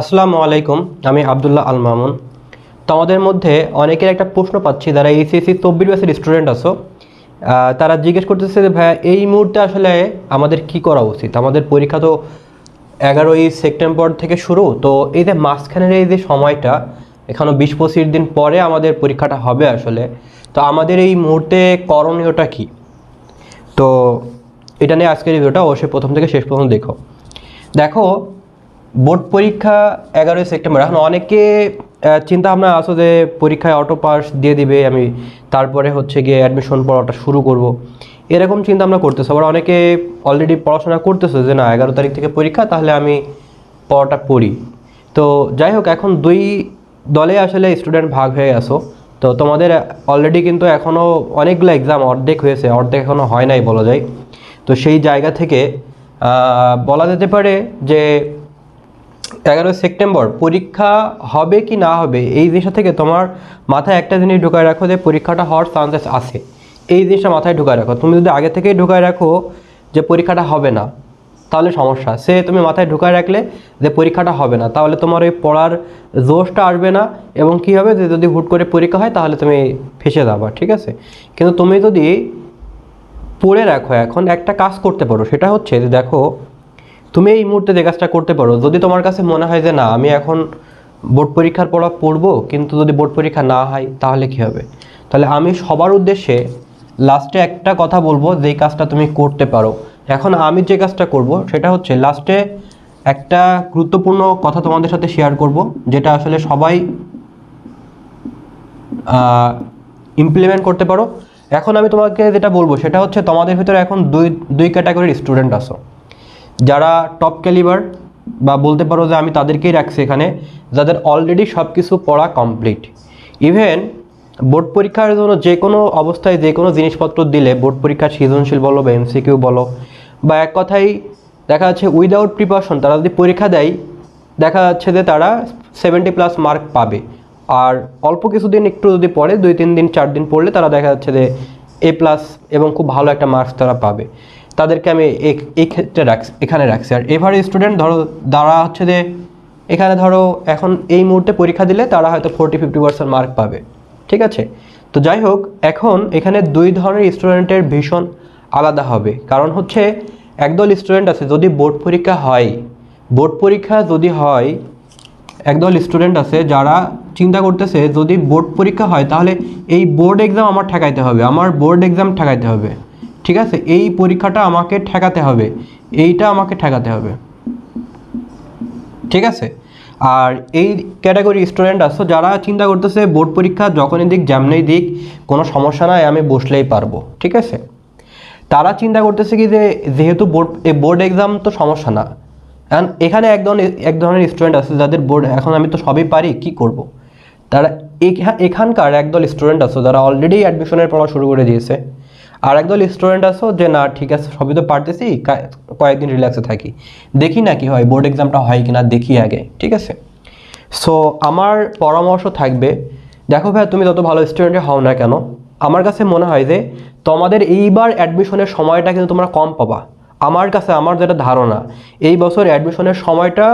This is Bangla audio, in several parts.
আসসালামু আলাইকুম, আমি আবদুল্লাহ আল মামুন তো আমাদের মধ্যে অনেকের একটা প্রশ্ন পাচ্ছি, যারা এইচএসসি চব্বিশ বছর স্টুডেন্ট আছো তারা জিজ্ঞেস করতেছে যে, ভাইয়া, এই মুহূর্তে আসলে আমাদের কি করা উচিত? আমাদের পরীক্ষা তো এগারোই সেপ্টেম্বর থেকে শুরু, তো এই যে মাঝখানের এই যে সময়টা, এখানে বিশ পঁচিশ দিন পরে আমাদের পরীক্ষাটা হবে আসলে। তো আমাদের এই মুহূর্তে করণীয়টা কী? তো এটা নিয়ে আজকের ভিডিওটা অবশ্যই প্রথম থেকে শেষ পর্যন্ত দেখো। দেখো বোর্ড পরীক্ষা এগারোই সেপ্টেম্বর। এখন অনেকে চিন্তা ভাবনা আসো যে পরীক্ষায় অটো পাস দিয়ে দিবে, আমি তারপরে হচ্ছে গিয়ে অ্যাডমিশন পড়াটা শুরু করব। এরকম চিন্তা ভাবনা করতেছে। আবার অনেকে অলরেডি পড়াশোনা করতেছে যে না, এগারো তারিখ থেকে পরীক্ষা, তাহলে আমি পড়াটা পড়ি। তো যাই হোক, এখন দুই দলে আসলে স্টুডেন্ট ভাগ হয়ে আসো তো তোমাদের অলরেডি কিন্তু এখনও অনেকগুলো এক্সাম অর্ধেক হয়েছে, অর্ধেক এখনও হয় নাই বলা যায়। তো সেই জায়গা থেকে বলা যেতে পারে যে এগারোই সেপ্টেম্বর, পরীক্ষা হবে কি না হবে, এই জিনিসটা থেকে তোমার মাথায় একটা জিনিস ঢুকায় রাখো যে পরীক্ষাটা হওয়ার চান্সেস আছে। এই জিনিসটা মাথায় ঢুকায় রাখো। তুমি যদি আগে থেকেই ঢুকায় রাখো যে পরীক্ষাটা হবে না, তাহলে সমস্যা। সে তুমি মাথায় ঢুকায় রাখলে যে পরীক্ষাটা হবে না, তাহলে তোমার ওই পড়ার জোশটা আসবে না এবং কি হবে যে যদি হুট করে পরীক্ষা হয় তাহলে তুমি ফেসে যাবা, ঠিক আছে? কিন্তু তুমি যদি পড়ে রাখো এখন একটা কাজ করতে পারো, সেটা হচ্ছে যে দেখো তুমি এই মুহূর্তে যে কাজটা করতে পারো, যদি তোমার কাছে মনে হয় যে না, আমি এখন বোর্ড পরীক্ষার পড়া পড়ব, কিন্তু যদি বোর্ড পরীক্ষা না হয়, তাহলে কি হবে? তাহলে আমি সবার উদ্দেশ্যে লাস্টে একটা কথা বলব যেই কাজটা তুমি করতে পারো। এখন আমি যে কাজটা করব, সেটা হচ্ছে লাস্টে একটা গুরুত্বপূর্ণ কথা তোমাদের সাথে শেয়ার করব, যেটা আসলে সবাই ইমপ্লিমেন্ট করতে পারো। এখন আমি তোমাকে যেটা বলব, সেটা হচ্ছে তোমাদের ভিতরে এখন দুই দুই ক্যাটাগরির স্টুডেন্ট আসো। যারা টপ ক্যালিবার বা বলতে পারো যে আমি তাদেরকেই রাখছি এখানে, যাদের অলরেডি সব কিছু পড়া কমপ্লিট ইভেন বোর্ড পরীক্ষার জন্য যে কোনো অবস্থায় যে কোনো জিনিসপত্র দিলে বোর্ড পরীক্ষার সৃজনশীল বলো বা এমসিকিউ বলো, বা এক কথাই দেখা যাচ্ছে উইদাউট প্রিপারেশন তারা যদি পরীক্ষা দেয়, দেখা যাচ্ছে যে তারা সেভেন্টি প্লাস মার্ক পাবে। আর অল্প কিছুদিন একটু যদি পড়ে, দুই, তিন দিন, চার দিন পড়লে তারা দেখা যাচ্ছে যে এ প্লাস এবং খুব ভালো একটা মার্কস তারা পাবে। তাদেরকে আমি এই- ক্ষেত্রে রাখছি, এখানে রাখছি। আর এভারে স্টুডেন্ট ধরো যারা হচ্ছে যে, এখানে ধরো এখন এই মুহূর্তে পরীক্ষা দিলে তারা হয়তো ফোর্টি ফিফটি পার্সেন্ট মার্ক পাবে, ঠিক আছে? তো যাই হোক, এখন এখানে দুই ধরনের স্টুডেন্টের ভীষণ আলাদা হবে। কারণ হচ্ছে, একদল স্টুডেন্ট আছে যদি বোর্ড পরীক্ষা হয় বোর্ড পরীক্ষা যদি হয়, একদল স্টুডেন্ট আছে যারা চিন্তা করতেছে, যদি বোর্ড পরীক্ষা হয়, তাহলে এই বোর্ড এক্সাম আমার ঠেকাইতে হবে, আমার বোর্ড এক্সাম ঠেকাইতে হবে। ঠিক আছে? এই পরীক্ষাটা আমাকে ঠেকাতে হবে। এইটা আমাকে ঠেকাতে হবে। ঠিক আছে? আর এই ক্যাটাগরি স্টুডেন্ট আসো, যারা চিন্তা করতেছে বোর্ড পরীক্ষা যখনই দিক যেমনই দিক কোনো সমস্যা নাই, আমি বসলেই পারব। ঠিক আছে? তারা চিন্তা করতেছে কি যে, যেহেতু বোর্ড বোর্ড এক্সাম তো সমস্যা না। এখন এখানে এক ধরনের এক ধরনের স্টুডেন্ট আছে যাদের বোর্ড এখন আমি তো সবই পারি, কি করব। তারা এখা- এখানকার একদল স্টুডেন্ট আছো যারা অলরেডি অ্যাডমিশনের পড়া শুরু করে দিয়েছে। আর একদল স্টুডেন্ট আসো যে, না, ঠিক আছে, সবই তো পারতেছি কয়েকদিন রিল্যাক্সে থাকি। দেখি না কি হয় বোর্ড এক্সামটা হয় কি না দেখি আগে, ঠিক আছে? সো আমার পরামর্শ থাকবে, দেখো ভাই তুমি যত ভালো স্টুডেন্টে হও না কেন, আমার কাছে মনে হয় যে, তোমাদের এইবার অ্যাডমিশনের সময়টা কিন্তু তোমরা কম পাবা। আমার কাছে, আমার যেটা ধারণা, এই বছর অ্যাডমিশনের সময়টা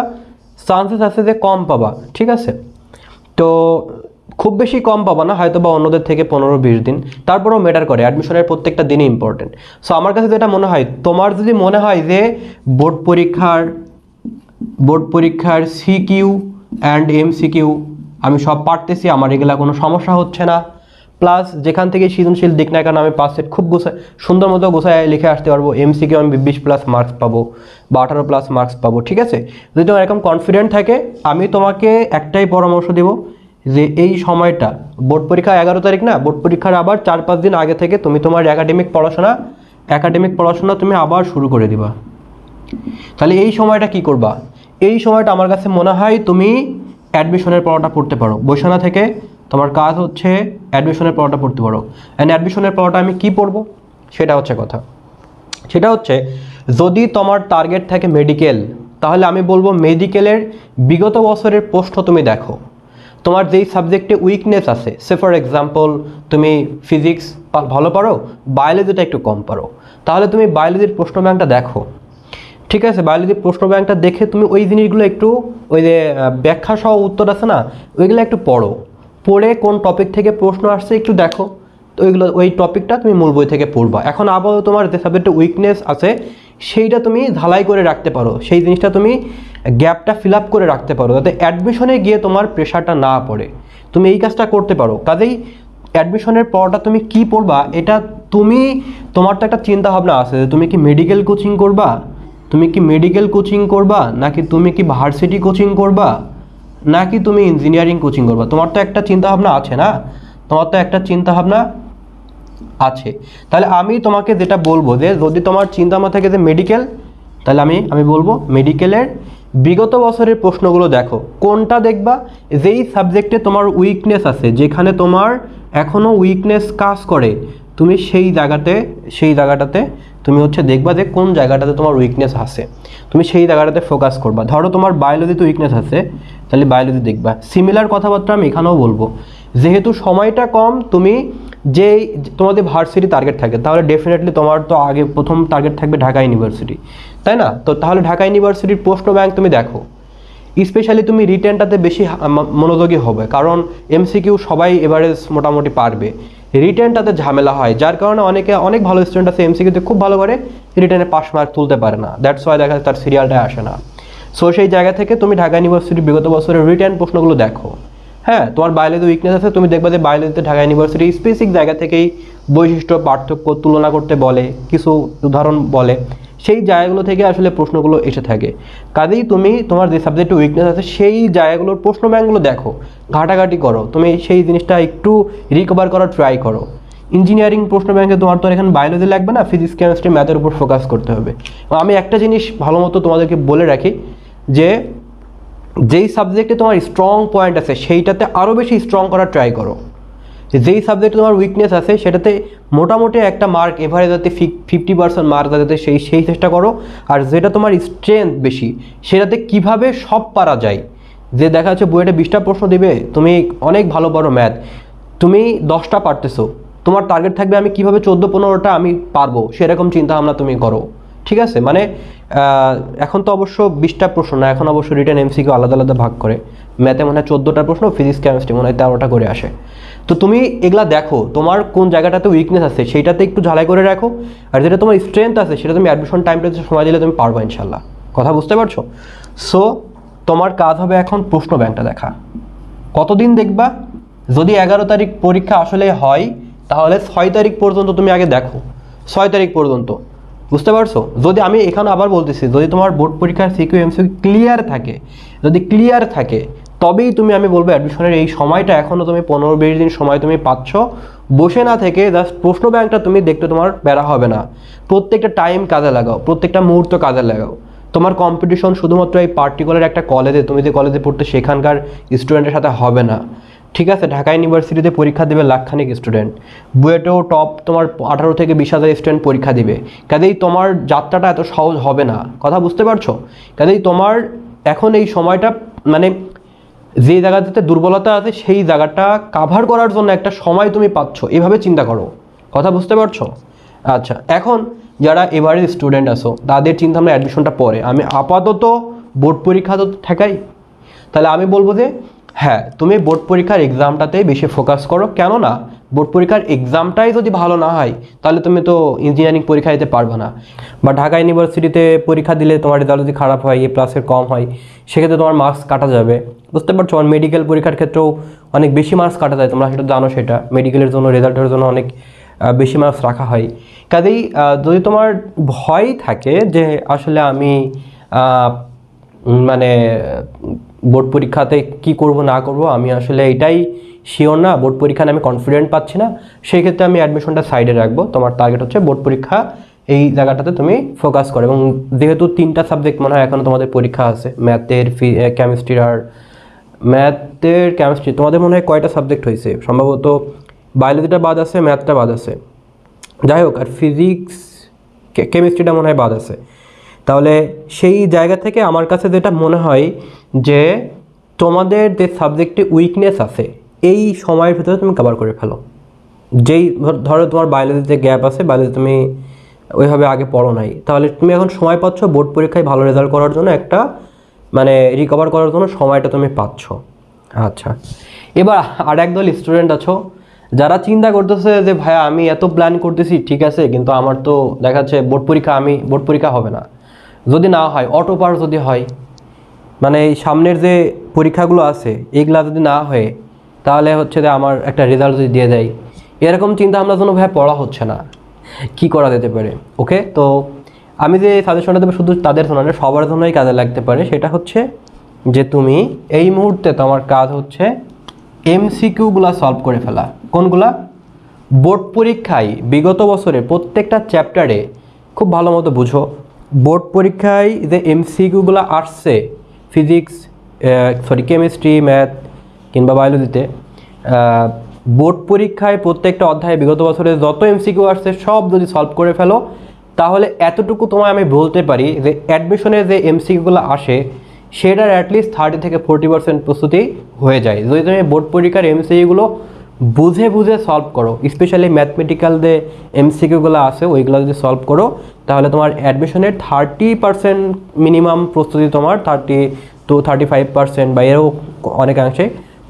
চান্সেস আছে যে কম পাবা, ঠিক আছে? তো খুব বেশি কম পাবা না হয়তো বা অন্যদের থেকে পনেরো বিশ দিন। তারপরেও ম্যাটার করে অ্যাডমিশনের প্রত্যেকটা দিনই ইম্পর্টেন্ট সো আমার কাছে যেটা মনে হয়, তোমার যদি মনে হয় যে বোর্ড পরীক্ষার বোর্ড পরীক্ষার সিকিউ অ্যান্ড এমসিকিউ আমি সব পারতেছি, আমার এগুলা কোনো সমস্যা হচ্ছে না। প্লাস যেখান থেকে সৃজনশীল দিক না কেন, আমি পাঁচ সেট খুব গোছায় সুন্দর মতো গোছায় লিখে আসতে পারব। এমসিকিউ আমি বিশ প্লাস মার্কস পাবো বা আঠারো প্লাস মার্কস পাবো, ঠিক আছে? যদি তোমার এরকম কনফিডেন্ট থাকে, আমি তোমাকে একটাই পরামর্শ দেব যে এই সময়টা, বোর্ড পরীক্ষা এগারো তারিখ না? বোর্ড পরীক্ষার আবার চার পাঁচ দিন আগে থেকে তুমি তোমার একাডেমিক পড়াশোনা একাডেমিক পড়াশোনা তুমি আবার শুরু করে দিবা। তাহলে এই সময়টা কি করবা? এই সময়টা আমার কাছে মনে হয় তুমি অ্যাডমিশনের পড়াটা পড়তে পারো। বৈশানা থেকে তোমার কাজ হচ্ছে অ্যাডমিশনের পড়াটা পড়তে পারো। অ্যান্ড অ্যাডমিশনের পড়াটা আমি কি পড়ব? সেটা হচ্ছে কথা। সেটা হচ্ছে, যদি তোমার টার্গেট থাকে মেডিকেল তাহলে আমি বলব মেডিকেলের বিগত বছরের প্রশ্ন তুমি দেখো। তোমার যেই সাবজেক্টে উইকনেস আছে সে ফর এক্সাম্পল তুমি ফিজিক্স ভালো পারো বায়োলজিটা একটু কম পারো। তাহলে তুমি বায়োলজির প্রশ্ন ব্যাংকটা দেখো। ঠিক আছে? বায়োলজির প্রশ্ন ব্যাংকটা দেখে তুমি ওই জিনিসগুলো একটু, ওই যে ব্যাখ্যা সহ উত্তর আছে না, ওইগুলো একটু পড়ো। পড়ে কোন টপিক থেকে প্রশ্ন আসছে একটু দেখো। তো ওইগুলো, ওই টপিকটা তুমি মূল বই থেকে পড়বা। এখন আবার তোমার যে সাবজেক্টে উইকনেস আছে, সেইটা তুমি ঝালাই করে রাখতে পারো। সেই জিনিসটা তুমি গ্যাপটা ফিল আপ করে রাখতে পারো, যাতে অ্যাডমিশনে গিয়ে তোমার প্রেশারটা না পড়ে। তুমি এই কাজটা করতে পারো। কাজেই অ্যাডমিশনের পরটা তুমি কি পড়বা, এটা তুমি, তোমার তো একটা চিন্তা ভাবনা আছে যে তুমি কি মেডিকেল কোচিং করবা, তুমি কি মেডিকেল কোচিং করবা, নাকি তুমি কি ভার্সিটি কোচিং করবা, নাকি তুমি ইঞ্জিনিয়ারিং কোচিং করবা। তোমার তো একটা চিন্তা ভাবনা আছে না? তোমার তো একটা চিন্তা ভাবনা আছে। তাহলে আমি তোমাকে যেটা বলব যে যদি তোমার চিন্তা ভাবনা থাকে যে মেডিকেল তাহলে আমি আমি বলব মেডিকেলের বিগত বছরের প্রশ্নগুলো দেখো। কোনটা দেখবা? যেই সাবজেক্টে তোমার উইকনেস আছে, যেখানে তোমার এখনও উইকনেস কাজ করে, তুমি সেই জায়গাতে, সেই জায়গাটাতে তুমি হচ্ছে দেখবা যে কোন জায়গাটাতে তোমার উইকনেস আছে। তুমি সেই জায়গাটাতে ফোকাস করবা। ধরো তোমার বায়োলজিতে উইকনেস আছে, তাহলে বায়োলজি দেখবা। সিমিলার কথাবার্তা আমি এখানেও বলব। যেহেতু সময়টা কম, তুমি যে তোমাদের ভার্সিটি টার্গেট থাকে, তাহলে ডেফিনেটলি তোমার তো আগে প্রথম টার্গেট থাকবে ঢাকা ইউনিভার্সিটি তাই না? তো তাহলে ঢাকা ইউনিভার্সিটির প্রশ্ন ব্যাংক তুমি দেখো। স্পেশালি তুমি রিটেনটাতে বেশি মনোযোগী হবে, কারণ এমসিকিউ সবাই এভারেজ মোটামুটি পারবে। রিটেনটাতে ঝামেলা হয়, যার কারণে অনেকে, অনেক ভালো স্টুডেন্ট আছে এমসিকিউতে খুব ভালো করে রিটেনে পাস মার্ক তুলতে পারে না। দ্যাটস ওয়াই দেখা যায় তার সিরিয়ালটাই আসে না। সো সেই জায়গা থেকে তুমি ঢাকা ইউনিভার্সিটির বিগত বছরের রিটেন প্রশ্নগুলো দেখো। হ্যাঁ তোমার বায়োলজি উইকনেস আছে, তুমি দেখবে যে বায়োলজিতে ঢাকা ইউনিভার্সিটি স্পেসিফিক জায়গা থেকেই বৈশিষ্ট্য, পার্থক্য তুলনা করতে বলে, কিছু উদাহরণ বলে। সেই জায়গাগুলো থেকে আসলে প্রশ্নগুলো এসে থাকে। কাজেই তুমি, তোমার যে সাবজেক্টে উইকনেস আছে, সেই জায়গাগুলোর প্রশ্ন ব্যাংকগুলো দেখো, ঘাটাঘাটি করো, তুমি সেই জিনিসটা একটু রিকভার করার ট্রাই করো। ইঞ্জিনিয়ারিং প্রশ্ন ব্যাংকে তোমার তো এখানে বায়োলজি লাগবে না ফিজিক্স কেমিস্ট্রি ম্যাথের উপর ফোকাস করতে হবে। আমি একটা জিনিস ভালো মতো তোমাদেরকে বলে রাখি, যে যেই সাবজেক্টে তোমার স্ট্রং পয়েন্ট আছে, সেইটাতে আরও বেশি স্ট্রং করার ট্রাই করো। যেই সাবজেক্টে তোমার উইকনেস আছে, সেটাতে মোটামুটি একটা মার্ক এভারেজ যাতে ফিফটি পার্সেন্ট মার্ক যাতে সেই সেই চেষ্টা করো। আর যেটা তোমার স্ট্রেংথ বেশি, সেটাতে কীভাবে সব পারা যায়? যে দেখা যাচ্ছে বইটা বিশটা প্রশ্ন দেবে, তুমি অনেক ভালো পারো ম্যাথ তুমি দশটা পারতেছো, তোমার টার্গেট থাকবে আমি কীভাবে চোদ্দ, পনেরোটা আমি পারব, সেরকম চিন্তা ভাবনা তুমি করো। ঠিক আছে? মানে এখন তো অবশ্য বিশটা প্রশ্ন, না, এখন অবশ্য রিটার্ন এমসিকিউ আলাদা আলাদা ভাগ করে। ম্যাথে মনে হয় চোদ্দোটা প্রশ্ন ফিজিক্স কেমিস্ট্রি মনে হয় তেরোটা করে আসে। তো তুমি এগুলা দেখো, তোমার কোন জায়গাটাতে উইকনেস আছে সেইটাতে একটু ঝালাই করে রাখো, আর যেটা তোমার স্ট্রেংথ আছে সেটা তুমি অ্যাডমিশন টাইমটাতে সময় দিলে তুমি পারবা ইনশাল্লাহ কথা বুঝতে পারছ? সো তোমার কাজ হবে এখন প্রশ্ন ব্যাংকটা দেখা। কতদিন দেখবা? যদি এগারো তারিখ পরীক্ষা আসলে হয়, তাহলে ছয় তারিখ পর্যন্ত তুমি আগে দেখো। ছয় তারিখ পর্যন্ত। বুঝতে পারছ? যদি আমি এখানে আবার বলতেছি, যদি তোমার বোর্ড পরীক্ষার সিকিউ এমসিকিউ ক্লিয়ার থাকে, যদি ক্লিয়ার থাকে, তবেই তুমি আমি বলব অ্যাডমিশনের এই সময়টা এখনও তুমি পনেরো বিশ দিন সময় তুমি পাচ্ছ। বসে না থেকে জাস্ট প্রশ্ন ব্যাংকটা তুমি দেখতে তোমার বেড়া হবে না। প্রত্যেকটা টাইম কাজে লাগাও, প্রত্যেকটা মুহূর্ত কাজে লাগাও। তোমার কম্পিটিশন শুধুমাত্র এই পার্টিকুলার একটা কলেজে তুমি যে কলেজে পড়তে সেখানকার স্টুডেন্টের সাথে হবে না। ঠিক আছে, ঢাকা ইউনিভার্সিটিতে পরীক্ষা দেবে লাখখানিক স্টুডেন্ট বুয়েটেও টপ তোমার আঠারো থেকে বিশ হাজার স্টুডেন্ট পরীক্ষা দিবে। কাজেই তোমার যাত্রাটা এত সহজ হবে না। কথা বুঝতে পারছ? কাজেই তোমার এখন এই সময়টা মানে যে জায়গাটাতে দুর্বলতা আছে, সেই জায়গাটা কাভার করার জন্য একটা সময় তুমি পাচ্ছ। এভাবে চিন্তা করো। কথা বুঝতে পারছ? আচ্ছা এখন যারা এবারের স্টুডেন্ট আসো তাদের চিন্তা ভাবনা অ্যাডমিশনটা পরে। আমি আপাতত বোর্ড পরীক্ষা তো ঠেকাই তাহলে আমি বলব যে হ্যাঁ তুমি বোর্ড পরীক্ষার এক্সামটাতেই বেশি ফোকাস করো। কেন না বোর্ড পরীক্ষার এক্সামটাই যদি ভালো না হয়, তাহলে তুমি তো ইঞ্জিনিয়ারিং পরীক্ষা দিতে পারবে না। বা ঢাকা ইউনিভার্সিটিতে পরীক্ষা দিলে তোমার রেজাল্ট যদি খারাপ হয় এ প্লাসের কম হয়, সেক্ষেত্রে তোমার মার্কস কাটা যাবে। বুঝতে পারছ? আর মেডিকেল পরীক্ষার ক্ষেত্রেও অনেক বেশি মার্কস কাটা যায়, তোমরা সেটা জানো সেটা। মেডিকেলের জন্য রেজাল্টের জন্য অনেক বেশি মার্কস রাখা হয়। কাজেই যদি তোমার ভয় থাকে যে আসলে আমি মানে বোর্ড পরীক্ষাতে কি করব, না করব, আমি আসলে এটাই শিওর না, বোর্ড পরীক্ষা আমি কনফিডেন্ট পাচ্ছি না। সেই ক্ষেত্রে আমি অ্যাডমিশনটা সাইডে রাখব। তোমার টার্গেট হচ্ছে বোর্ড পরীক্ষা এই জায়গাটাতে তুমি ফোকাস করো। এবং যেহেতু তিনটা সাবজেক্ট মনে হয় এখনও তোমাদের পরীক্ষা আছে ম্যাথের ফি কেমিস্ট্রির আর ম্যাথের কেমিস্ট্রি তোমাদের মনে হয় কয়টা সাবজেক্ট হয়েছে? সম্ভবত বায়োলজিটা বাদ আছে ম্যাথটা বাদ আছে। যাই হোক, আর ফিজিক্স কেমিস্ট্রিটা মনে হয় বাদ আছে। তাহলে সেই জায়গা থেকে আমার কাছে যেটা মনে হয় যে তোমাদের যে সাবজেক্টে উইকনেস আছে, এই সময়ের ভিতরে তুমি কভার করে ফেলো। যেই ধর- তোমার বায়োলজিতে গ্যাপ আছে বায়োলজি তুমি ওইভাবে আগে পড়ো নাই। তাহলে তুমি এখন সময় পাচ্ছ বোর্ড পরীক্ষায় ভালো রেজাল্ট করার জন্য একটা মানে রিকভার করার জন্য সময়টা তুমি পাচ্ছ। আচ্ছা। এবার আর একদল স্টুডেন্ট আছো, যারা চিন্তা করতেছে যে, ভাইয়া, আমি এত প্ল্যান করতেছি, ঠিক আছে, কিন্তু আমার তো দেখা যাচ্ছে বোর্ড পরীক্ষা, আমি, বোর্ড পরীক্ষা হবে না। যদি না হয় অটো পার যদি হয় মানে এই সামনের যে পরীক্ষাগুলো আছে এইগুলা যদি না হয়ে, তাহলে হচ্ছে যে আমার একটা রেজাল্ট যদি দিয়ে দেয়। এরকম চিন্তা আমরা যেন ভাই পড়া হচ্ছে না। কি করা যেতে পারে? ওকে তো আমি যে সাজেশনটা দেবো শুধু তাদের জন্য সবার জন্যই কাজে লাগতে পারে। সেটা হচ্ছে যে তুমি এই মুহূর্তে তোমার কাজ হচ্ছে এমসিকিউগুলা সলভ করে ফেলা। কোনগুলা? বোর্ড পরীক্ষায় বিগত বছরে প্রত্যেকটা চ্যাপ্টারে খুব ভালো মতো বুঝো। বোর্ড পরীক্ষায় যে এমসিকিউগুলো আসছে, ফিজিক্স সরি কেমিস্ট্রি, ম্যাথ কিংবা বায়োলজিতে বোর্ড পরীক্ষায় প্রত্যেকটা অধ্যায়ে বিগত বছরে যত এমসিকিউ আসছে সব যদি সলভ করে ফেলো, তাহলে এতটুকু তোমায় আমি বলতে পারি যে অ্যাডমিশনের যে এমসিকিউগুলো আসে, সেটার অ্যাটলিস্ট থার্টি থেকে ফোর্টি পার্সেন্ট প্রস্তুতি হয়ে যায়। যদি তুমি বোর্ড পরীক্ষার এমসিকিউগুলো বুঝে বুঝে সলভ করো স্পেশালি ম্যাথমেটিক্যাল যে এমসিকিউগুলো আছে, ওইগুলো যদি সলভ করো তাহলে তোমার অ্যাডমিশনের থার্টি পার্সেন্ট মিনিমাম প্রস্তুতি তোমার thirty to thirty five percent বা এরও অনেকাংশে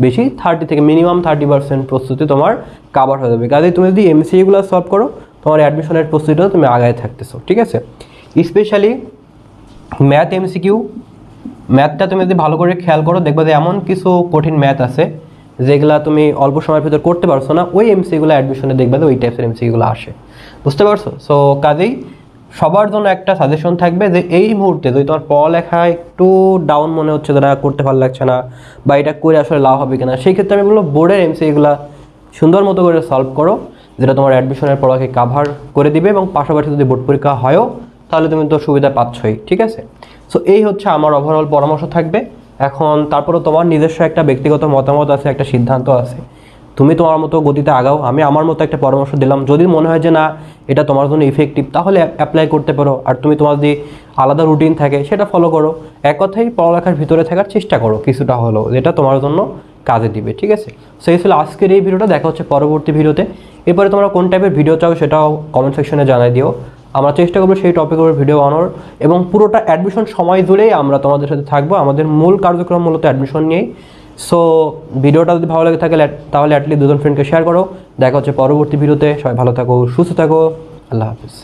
বেশি থার্টি থেকে মিনিমাম থার্টি পার্সেন্ট প্রস্তুতি তোমার কাভার হয়ে যাবে। কাজে তুমি যদি এমসিকিউগুলো সলভ করো, তোমার অ্যাডমিশনের প্রস্তুতিটাও তুমি আগায় থাকতেছো, ঠিক আছে? স্পেশালি ম্যাথ এমসিকিউ ম্যাথটা তুমি যদি ভালো করে খেয়াল করো, দেখবে যে এমন কিছু কঠিন ম্যাথ আছে যেগুলা তুমি অল্প সময়ের ভিতর করতে পারছ না, ওই এমসিগুলো অ্যাডমিশনে দেখবে যে ওই টাইপসের এমসিগুলো আসে। বুঝতে পারছ? সো কাজেই সবার জন্য একটা সাজেশন থাকবে যে এই মুহূর্তে যদি তোমার পড়ালেখা একটু ডাউন মনে হচ্ছে, যারা করতে ভালো লাগছে না বা এটা করে আসলে লাভ হবে কিনা, সেই ক্ষেত্রে আমি বলব বোর্ডের এমসিগুলা সুন্দর মতো করে সলভ করো, যেটা তোমার অ্যাডমিশনের পড়াকে কাভার করে দিবে এবং পাশাপাশি যদি বোর্ড পরীক্ষা হয়ও, তাহলে তুমি তো সুবিধা পাচ্ছই, ঠিক আছে? সো এই হচ্ছে আমার ওভারঅল পরামর্শ থাকবে। এখন তারপরে তোমার নিজস্ব একটা ব্যক্তিগত মতামত আছে, একটা সিদ্ধান্ত আছে। তুমি তোমার মতো গতিতে আগাও, আমি আমার মতো একটা পরামর্শ দিলাম। যদি মনে হয় যে না, এটা তোমার জন্য ইফেক্টিভ তাহলে অ্যাপ্লাই করতে পারো। আর তুমি তোমার যদি আলাদা রুটিন থাকে, সেটা ফলো করো। এক কথাই পড়ালেখার ভিতরে থাকার চেষ্টা করো কিছুটা হলো যেটা তোমার জন্য কাজে দিবে, ঠিক আছে? সো এই ছিল আজকের এই ভিডিওটা, দেখা হচ্ছে পরবর্তী ভিডিওতে। এরপরে তোমরা কোন টাইপের ভিডিও চাও, সেটাও কমেন্ট সেকশনে জানাই দিও। আমরা চেষ্টা করব সেই টপিকের উপর ভিডিও বানানোর এবং পুরোটা অ্যাডমিশন সময় জুড়েই আমরা তোমাদের সাথে থাকব। আমাদের মূল কার্যক্রম মূলত অ্যাডমিশন নিয়েই। সো ভিডিওটা যদি ভালো লাগে থাকে তাহলে অ্যাটলিস্ট দুজন ফ্রেন্ডকে শেয়ার করো। দেখা হচ্ছে পরবর্তী ভিডিওতে। সবাই ভালো থাকো, সুস্থ থাকো। আল্লাহ হাফিজ।